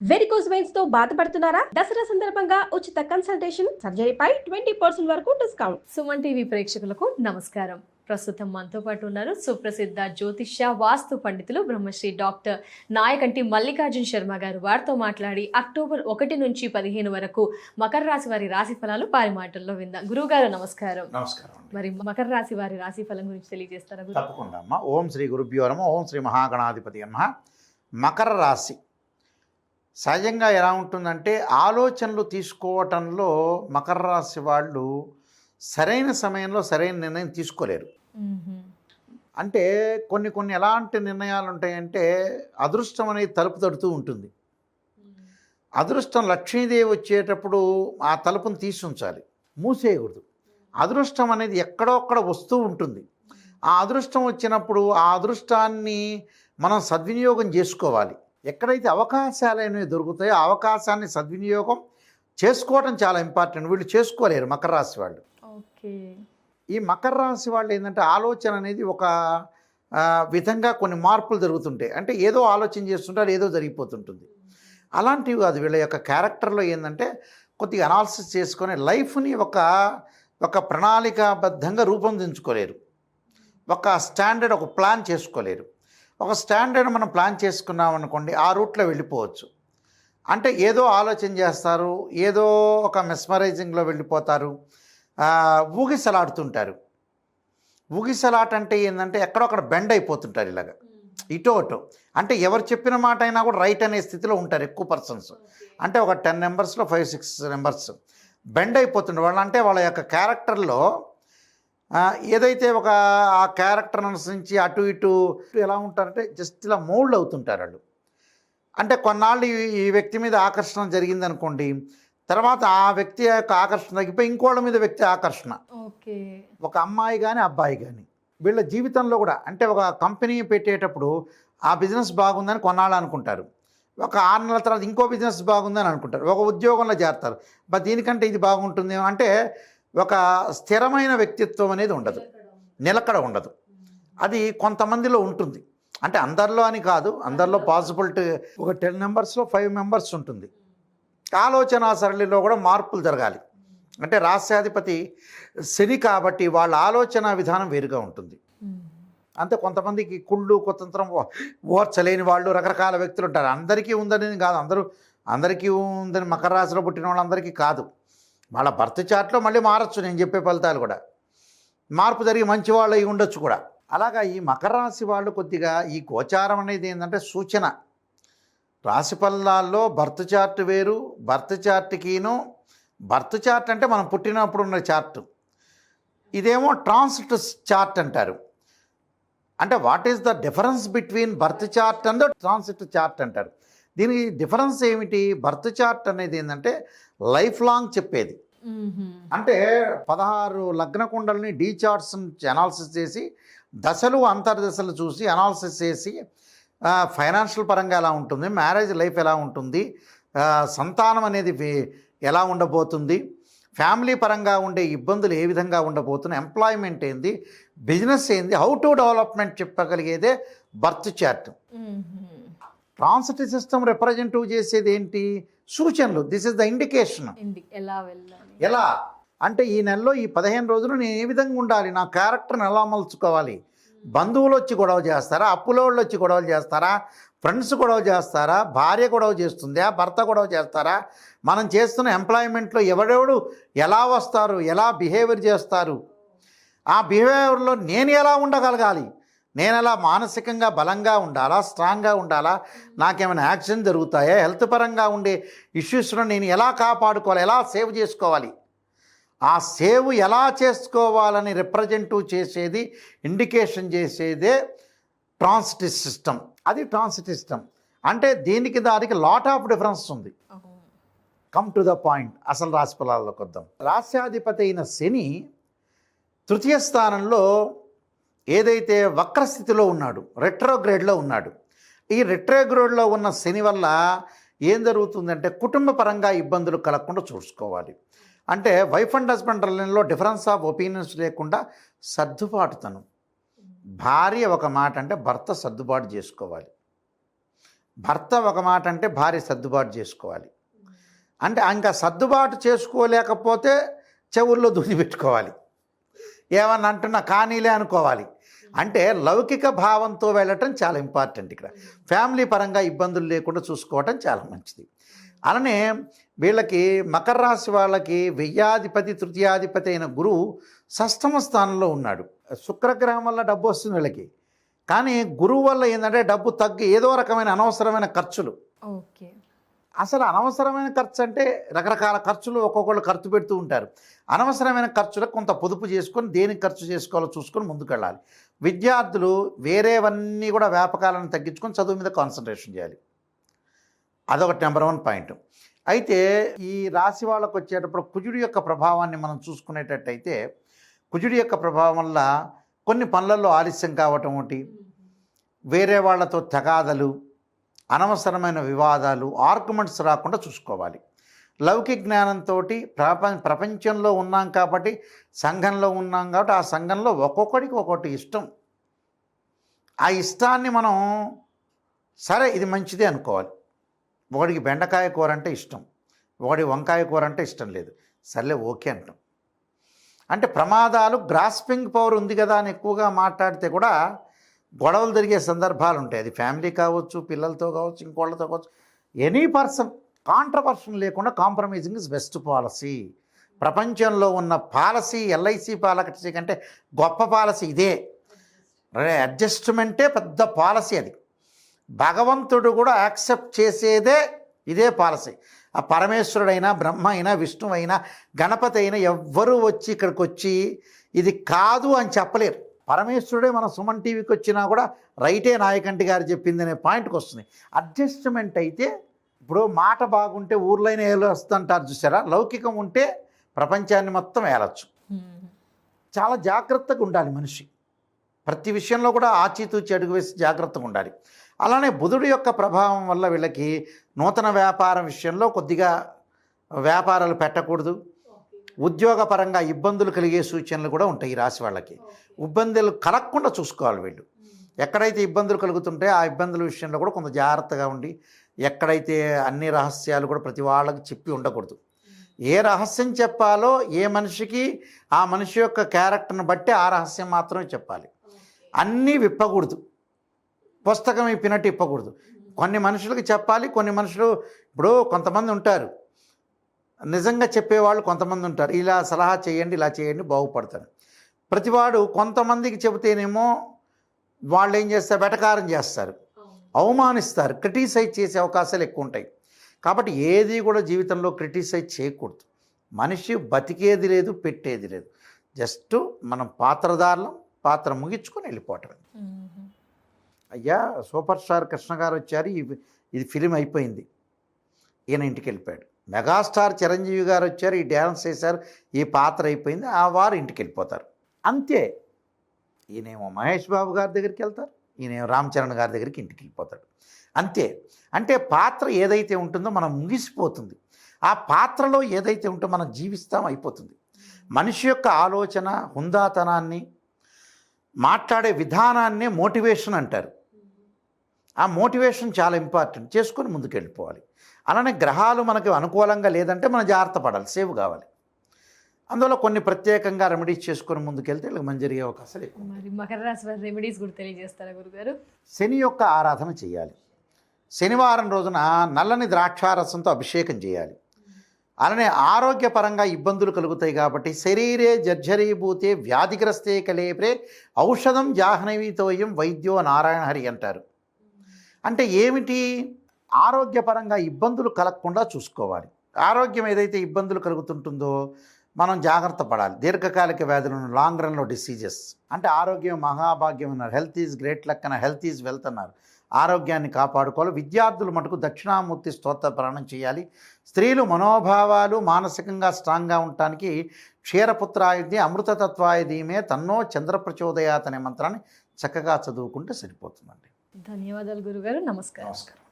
Varicose వెయిన్స్తో బాధపడుతున్నారా? దసరా సందర్భంగా ఉచిత కన్సల్టేషన్ సర్జరీపై ట్వంటీ పర్సెంట్ వరకు డిస్కౌంట్ సుమన్ టీవీ ప్రేక్షకులకు నమస్కారం. ప్రస్తుతం మనతో పాటు ఉన్నారు సుప్రసిద్ధ జ్యోతిష్య వాస్తు పండితులు బ్రహ్మశ్రీ డాక్టర్ నాయకంటి మల్లికార్జున్ శర్మ గారు. వారితో మాట్లాడి అక్టోబర్ ఒకటి నుంచి పదిహేను వరకు మకర రాశి వారి రాశి ఫలాలు వారి మాటల్లో విందాం. గురువు గారు నమస్కారం నమస్కారం మరి మకర రాశి వారి రాశి ఫలం గురించి తెలియజేస్తారా తప్పకుండా అమ్మ. ఓం శ్రీ గురుభ్యో నమ. ఓం శ్రీ మహాగణాధిపతి నమ. మకర రాశి. సహజంగా ఎలా ఉంటుందంటే ఆలోచనలు తీసుకోవటంలో మకర రాశి వాళ్ళు సరైన సమయంలో సరైన నిర్ణయం తీసుకోలేరు. అంటే కొన్ని కొన్ని ఎలాంటి నిర్ణయాలు ఉంటాయంటే అదృష్టం అనేది తలుపు తడుతూ ఉంటుంది. అదృష్టం లక్ష్మీదేవి వచ్చేటప్పుడు ఆ తలుపును తీసి ఉంచాలి మూసేయకూడదు. అదృష్టం అనేది ఎక్కడొక్కడ వస్తూ ఉంటుంది. ఆ అదృష్టం వచ్చినప్పుడు ఆ అదృష్టాన్ని మనం సద్వినియోగం చేసుకోవాలి. ఎక్కడైతే అవకాశాలు అనేవి దొరుకుతాయో అవకాశాన్ని సద్వినియోగం చేసుకోవడం చాలా ఇంపార్టెంట్ వీళ్ళు చేసుకోలేరు మకర రాశి వాళ్ళు. ఓకే. ఈ మకర రాశి వాళ్ళు ఏంటంటే ఆలోచన అనేది ఒక విధంగా కొన్ని మార్పులు జరుగుతుంటాయి. అంటే ఏదో ఆలోచన చేస్తుంటారు ఏదో జరిగిపోతుంటుంది. అలాంటివి కాదు వీళ్ళ యొక్క క్యారెక్టర్లో ఏంటంటే కొద్దిగా అనాలిసిస్ చేసుకొని లైఫ్ని ఒక ఒక ప్రణాళికాబద్ధంగా రూపొందించుకోలేరు. ఒక స్టాండర్డ్ ఒక ప్లాన్ చేసుకోలేరు. ఒక స్టాండర్డ్ మనం ప్లాన్ చేసుకున్నాం అనుకోండి ఆ రూట్లో వెళ్ళిపోవచ్చు. అంటే ఏదో ఆలోచన చేస్తారు ఏదో ఒక మెస్మరైజింగ్లో వెళ్ళిపోతారు ఊగిసలాడుతుంటారు. ఊగిసలాట అంటే ఏంటంటే ఎక్కడొక్కడ బెండ్ అయిపోతుంటారు ఇలాగ. ఇటో అటో. అంటే ఎవరు చెప్పిన మాట అయినా కూడా రైట్ అనే స్థితిలో ఉంటారు ఎక్కువ పర్సన్స్. అంటే ఒక టెన్ నెంబర్స్లో ఫైవ్ సిక్స్ నెంబర్స్ బెండ్ అయిపోతుంటారు. వాళ్ళు అంటే వాళ్ళ యొక్క క్యారెక్టర్లో ఏదైతే ఒక ఆ క్యారెక్టర్ అనుసరించి అటు ఇటు ఎలా ఉంటారంటే జస్ట్ ఇలా మోల్డ్ అవుతుంటారు వాళ్ళు. అంటే కొన్నాళ్ళు ఈ- వ్యక్తి మీద ఆకర్షణ జరిగింది అనుకోండి తర్వాత ఆ వ్యక్తి యొక్క ఆకర్షణ తగ్గిపోయి ఇంకోళ్ళ మీద వ్యక్తి ఆకర్షణ. ఓకే. ఒక అమ్మాయి కానీ అబ్బాయి కానీ వీళ్ళ జీవితంలో కూడా అంటే ఒక కంపెనీ పెట్టేటప్పుడు ఆ బిజినెస్ బాగుందని కొన్నాళ్ళు అనుకుంటారు. ఒక ఆరు నెలల తర్వాత ఇంకో బిజినెస్ బాగుందని అనుకుంటారు. ఒక ఉద్యోగంలో చేరతారు. బట్ దీనికంటే ఇది బాగుంటుంది అంటే ఒక స్థిరమైన వ్యక్తిత్వం అనేది ఉండదు. నిలకడ ఉండదు. అది కొంతమందిలో ఉంటుంది. అంటే అందరిలో అని కాదు అందరిలో పాసిబిలిటీ ఒక టెన్ మెంబర్స్లో ఫైవ్ మెంబర్స్ ఉంటుంది. ఆలోచన సరళిలో కూడా మార్పులు జరగాలి. అంటే రాష్ట్రాధిపతి శని కాబట్టి వాళ్ళ ఆలోచన విధానం వేరుగా ఉంటుంది. అంతే కొంతమందికి కుళ్ళు కుతంత్రం ఓర్చలేని వాళ్ళు రకరకాల వ్యక్తులు ఉంటారు. అందరికీ ఉందని కాదు అందరూ అందరికీ ఉందని మకర రాశిలో పుట్టిన వాళ్ళందరికీ కాదు. వాళ్ళ భర్త చార్ట్లో మళ్ళీ మారచ్చు నేను చెప్పే ఫలితాలు కూడా. మార్పు జరిగి మంచి వాళ్ళు అయి ఉండొచ్చు కూడా. అలాగా ఈ మకర రాశి వాళ్ళు కొద్దిగా ఈ గోచారం అనేది ఏంటంటే సూచన. రాశి ఫలాల్లో బర్త్ చార్ట్ వేరు బర్త్ చార్ట్కిను బర్త్ చార్ట్ అంటే మనం పుట్టినప్పుడు ఉన్న చార్ట్. ఇదేమో ట్రాన్సిట్ చార్ట్ అంటారు. అంటే what is the difference between birth chart and transit chart అంటారు. దీనికి డిఫరెన్స్ ఏమిటి? బర్త్ చార్ట్ అనేది ఏంటంటే లైఫ్ లాంగ్ చెప్పేది. అంటే పదహారు లగ్న కుండల్ని డీ చార్ట్స్ అనాలిసిస్ చేసి దశలు అంతర్దశలు చూసి అనాలిసిస్ చేసి ఫైనాన్షియల్ పరంగా ఎలా ఉంటుంది? మ్యారేజ్ లైఫ్ ఎలా ఉంటుంది? సంతానం అనేది ఎలా ఉండబోతుంది? ఫ్యామిలీ పరంగా ఉండే ఇబ్బందులు ఏ విధంగా ఉండబోతున్నాయి? ఎంప్లాయ్మెంట్ ఏంది? బిజినెస్ ఏంది? How to development చెప్పగలిగేదే birth chart. Transit system representative చేసేది ఏంటి? సూచనలు. దిస్ ఇస్ ద ఇండికేషన్ ఇండి ఎలా వెళ్ళాలి? ఎలా? అంటే ఈ నెలలో ఈ పదిహేను రోజులు నేను ఏ విధంగా ఉండాలి? నా క్యారెక్టర్ని ఎలా మలుచుకోవాలి బంధువులు వచ్చి గొడవ చేస్తారా? అప్పుల వాళ్ళు వచ్చి గొడవలు చేస్తారా? ఫ్రెండ్స్ గొడవ చేస్తారా? భార్య గొడవ చేస్తుందా? భర్త గొడవ చేస్తారా? మనం చేస్తున్న ఎంప్లాయ్మెంట్లో ఎవడెవడు ఎలా వస్తారు? ఎలా బిహేవియర్ చేస్తారు? ఆ బిహేవియర్లో నేను ఎలా ఉండగలగాలి? నేను ఎలా మానసికంగా బలంగా ఉండాలా స్ట్రాంగ్గా ఉండాలా? నాకేమైనా యాక్సిడెంట్ జరుగుతాయా? హెల్త్ పరంగా ఉండే ఇష్యూస్ను నేను ఎలా కాపాడుకోవాలి? ఎలా సేవ్ చేసుకోవాలి? ఆ సేవ్ ఎలా చేసుకోవాలని రిప్రజెంటివ్ చేసేది ఇండికేషన్ చేసేదే ట్రాన్సిటివ్ సిస్టమ్ అది ట్రాన్సిటివ్ సిస్టమ్ అంటే దీనికి దానికి లాట్ ఆఫ్ డిఫరెన్స్ ఉంది. కమ్ టు ద పాయింట్ అసలు రాశి ఫలాల్లోకి వద్దాం. రాశ్యాధిపతి అయిన శని తృతీయ స్థానంలో ఏదైతే వక్రస్థితిలో ఉన్నాడు రెట్రోగ్రేడ్లో ఉన్నాడు ఈ రెట్రోగ్రేడ్లో ఉన్న శని వల్ల ఏం జరుగుతుందంటే కుటుంబ పరంగా ఇబ్బందులు కలగకుండా చూసుకోవాలి. అంటే వైఫ్ అండ్ హస్బెండ్ రిలేషన్లో డిఫరెన్స్ ఆఫ్ ఒపీనియన్స్ లేకుండా సర్దుబాటుతనం. భార్య ఒక మాట అంటే భర్త సర్దుబాటు చేసుకోవాలి. భర్త ఒక మాట అంటే భార్య సర్దుబాటు చేసుకోవాలి. అంటే ఇంకా సర్దుబాటు చేసుకోలేకపోతే చెవుల్లో దూది పెట్టుకోవాలి. ఏమన్నా అంటున్నా కానీలే అనుకోవాలి. అంటే లౌకిక భావంతో వెళ్ళటం చాలా ఇంపార్టెంట్ ఇక్కడ. ఫ్యామిలీ పరంగా ఇబ్బందులు లేకుండా చూసుకోవటం చాలా మంచిది. అలానే వీళ్ళకి మకర రాశి వాళ్ళకి వెయ్యాధిపతి తృతీయాధిపతి అయిన గురువు షష్టమ స్థానంలో ఉన్నాడు. శుక్రగ్రహం వల్ల డబ్బు వస్తుంది వీళ్ళకి. కానీ గురువు వల్ల ఏంటంటే డబ్బు తగ్గి ఏదో రకమైన అనవసరమైన ఖర్చులు. ఓకే. అసలు అనవసరమైన ఖర్చు అంటే రకరకాల ఖర్చులు ఒక్కొక్కళ్ళు ఖర్చు పెడుతూ ఉంటారు. అనవసరమైన ఖర్చులకు కొంత పొదుపు చేసుకొని దేనికి ఖర్చు చేసుకోవాలో చూసుకొని ముందుకెళ్ళాలి. విద్యార్థులు వేరేవన్నీ కూడా వ్యాపకాలను తగ్గించుకొని చదువు మీద కాన్సన్ట్రేషన్ చేయాలి. అదొకటి నెంబర్ వన్ పాయింట్. అయితే ఈ రాశి వాళ్ళకు వచ్చేటప్పుడు కుజుడి యొక్క ప్రభావాన్ని మనం చూసుకునేటట్టయితే కుజుడి యొక్క ప్రభావం వల్ల కొన్ని పనులలో ఆలస్యం కావటం ఒకటి. వేరే వాళ్ళతో తగాదలు అనవసరమైన వివాదాలు ఆర్గ్యుమెంట్స్ రాకుండా చూసుకోవాలి. లౌకిక జ్ఞానంతో ప్రపంచ ప్రపంచంలో ఉన్నాం కాబట్టి సంఘంలో ఉన్నాం కాబట్టి ఆ సంఘంలో ఒక్కొక్కడికి ఒక్కొక్కటి ఇష్టం. ఆ ఇష్టాన్ని మనం సరే ఇది మంచిదే అనుకోవాలి. ఒకడికి బెండకాయ కూర అంటే ఇష్టం. ఒకడి వంకాయ కూర అంటే ఇష్టం లేదు. సర్లే ఓకే అంటాం. అంటే ప్రమాదాలు గ్రాస్పింగ్ పవర్ ఉంది కదా అని ఎక్కువగా మాట్లాడితే కూడా గొడవలు జరిగే సందర్భాలు ఉంటాయి అది ఫ్యామిలీ కావచ్చు పిల్లలతో కావచ్చు ఇంకోళ్ళతో కావచ్చు. ఎనీ పర్సన్ కాంట్రవర్షన్ లేకుండా కాంప్రమైజింగ్ ఇస్ బెస్ట్ పాలసీ. ప్రపంచంలో ఉన్న పాలసీ ఎల్ఐసి పాలసీ కంటే గొప్ప పాలసీ ఇదే. అడ్జస్ట్మెంటే పెద్ద పాలసీ అది. భగవంతుడు కూడా యాక్సెప్ట్ చేసేదే ఇదే పాలసీ. ఆ పరమేశ్వరుడైనా బ్రహ్మ అయినా విష్ణువు అయినా గణపతి అయినా ఎవ్వరూ వచ్చి ఇక్కడికి వచ్చి ఇది కాదు అని చెప్పలేరు. పరమేశ్వరుడే మన సుమన్ టీవీకి వచ్చినా కూడా రైటే నాయకంటి గారు చెప్పింది అనే పాయింట్కి వస్తుంది. అడ్జస్ట్మెంట్ అయితే ఇప్పుడు మాట బాగుంటే ఊర్లైన ఏలొస్తుంటారు చూసారా? లౌకికం ఉంటే ప్రపంచాన్ని మొత్తం ఏలొచ్చు. చాలా జాగ్రత్తగా ఉండాలి మనిషి. ప్రతి విషయంలో కూడా ఆచితూచి అడుగు వేసి జాగ్రత్తగా ఉండాలి. అలానే బుధుడి యొక్క ప్రభావం వల్ల వీళ్ళకి నూతన వ్యాపారం విషయంలో కొద్దిగా వ్యాపారాలు పెట్టకూడదు. ఉద్యోగపరంగా ఇబ్బందులు కలిగే సూచనలు కూడా ఉంటాయి ఈ రాశి వాళ్ళకి. ఇబ్బందులు కలగకుండా చూసుకోవాలి వీళ్ళు. ఎక్కడైతే ఇబ్బందులు కలుగుతుంటే ఆ ఇబ్బందుల విషయంలో కూడా కొంత జాగ్రత్తగా ఉండి ఎక్కడైతే అన్ని రహస్యాలు కూడా ప్రతి వాళ్ళకి చెప్పి ఉండకూడదు. ఏ రహస్యం చెప్పాలో ఏ మనిషికి ఆ మనిషి యొక్క క్యారెక్టర్ని బట్టి ఆ రహస్యం మాత్రమే చెప్పాలి. అన్నీ విప్పకూడదు. పుస్తకం ఇప్పినట్టు ఇప్పకూడదు. కొన్ని మనుషులకు చెప్పాలి కొన్ని మనుషులు ఇప్పుడు కొంతమంది ఉంటారు. నిజంగా చెప్పేవాళ్ళు కొంతమంది ఉంటారు. ఇలా సలహా చేయండి ఇలా చేయండి బాగుపడతారు. ప్రతివాడు కొంతమందికి చెబితేనేమో వాళ్ళు ఏం చేస్తారు? వెటకారం చేస్తారు. అవమానిస్తారు. క్రిటిసైజ్ చేసే అవకాశాలు ఎక్కువ ఉంటాయి. కాబట్టి ఏది కూడా జీవితంలో క్రిటిసైజ్ చేయకూడదు. మనిషి బతికేది లేదు పెట్టేది లేదు. జస్ట్ మనం పాత్రదారులం పాత్ర ముగించుకొని వెళ్ళిపోవటం అయ్యా సూపర్ స్టార్ కృష్ణ గారు వచ్చారు. ఇది ఫిలిం అయిపోయింది. ఈయన ఇంటికి వెళ్ళిపోయాడు. మెగాస్టార్ చిరంజీవి గారు వచ్చారు ఈ డ్యాన్స్ చేశారు ఈ పాత్ర అయిపోయింది ఆ వారు ఇంటికి వెళ్ళిపోతారు. అంతే. ఈయనేమో మహేష్ బాబు గారి దగ్గరికి వెళ్తారు ఈయనేమో రామ్ చరణ్ గారి దగ్గరికి ఇంటికి వెళ్ళిపోతాడు. అంతే. అంటే పాత్ర ఏదైతే ఉంటుందో మనం ముగిసిపోతుంది. ఆ పాత్రలో ఏదైతే ఉంటుందో మనం జీవిస్తాం అయిపోతుంది. మనిషి యొక్క ఆలోచన హుందాతనాన్ని మాట్లాడే విధానాన్నే మోటివేషన్ అంటారు. ఆ మోటివేషన్ చాలా ఇంపార్టెంట్. చేసుకొని ముందుకు వెళ్ళిపోవాలి అలానే గ్రహాలు మనకు అనుకూలంగా లేదంటే మనం జాగ్రత్త పడాలి సేవ్ కావాలి. అందువల్ల కొన్ని ప్రత్యేకంగా రెమెడీస్ చేసుకొని ముందుకెళ్తే వీళ్ళకి మంచి జరిగే అవకాశాలు ఎక్కువ మరి మకర రాశి వారి రెమెడీస్ కూడా తెలియజేస్తారా గురుగారు? శని యొక్క ఆరాధన చేయాలి. శనివారం రోజున నల్లని ద్రాక్షారసంతో అభిషేకం చేయాలి. అలానే ఆరోగ్యపరంగా ఇబ్బందులు కలుగుతాయి కాబట్టి శరీరే జర్జరీభూతే వ్యాధిగ్రస్తే కలేప్రే ఔషధం జాహ్నవీతోయం వైద్యో నారాయణ హరి అంటారు. అంటే ఏమిటి? ఆరోగ్యపరంగా ఇబ్బందులు కలగకుండా చూసుకోవాలి. ఆరోగ్యం ఏదైతే ఇబ్బందులు కలుగుతుంటుందో మనం జాగ్రత్త పడాలి. దీర్ఘకాలిక వ్యాధులను లాంగ్ రన్లో డిసీజెస్. అంటే ఆరోగ్యం మహాభాగ్యం అన్నారు. హెల్త్ ఈజ్ గ్రేట్ లక్ అన్న హెల్త్ ఈజ్ వెల్త్ అన్నారు. ఆరోగ్యాన్ని కాపాడుకోవాలి. విద్యార్థులు మటుకు దక్షిణామూర్తి స్తోత్ర ప్రాణం చేయాలి. స్త్రీలు మనోభావాలు మానసికంగా స్ట్రాంగ్గా ఉండటానికి క్షీరపుత్రాయుధి అమృతతత్వాయుధీమే తన్నో చంద్రప్రచోదయాత్ అనే మంత్రాన్ని చక్కగా చదువుకుంటే సరిపోతుందండి. ధన్యవాదాలు గురుగారు. నమస్కారం. నమస్కారం.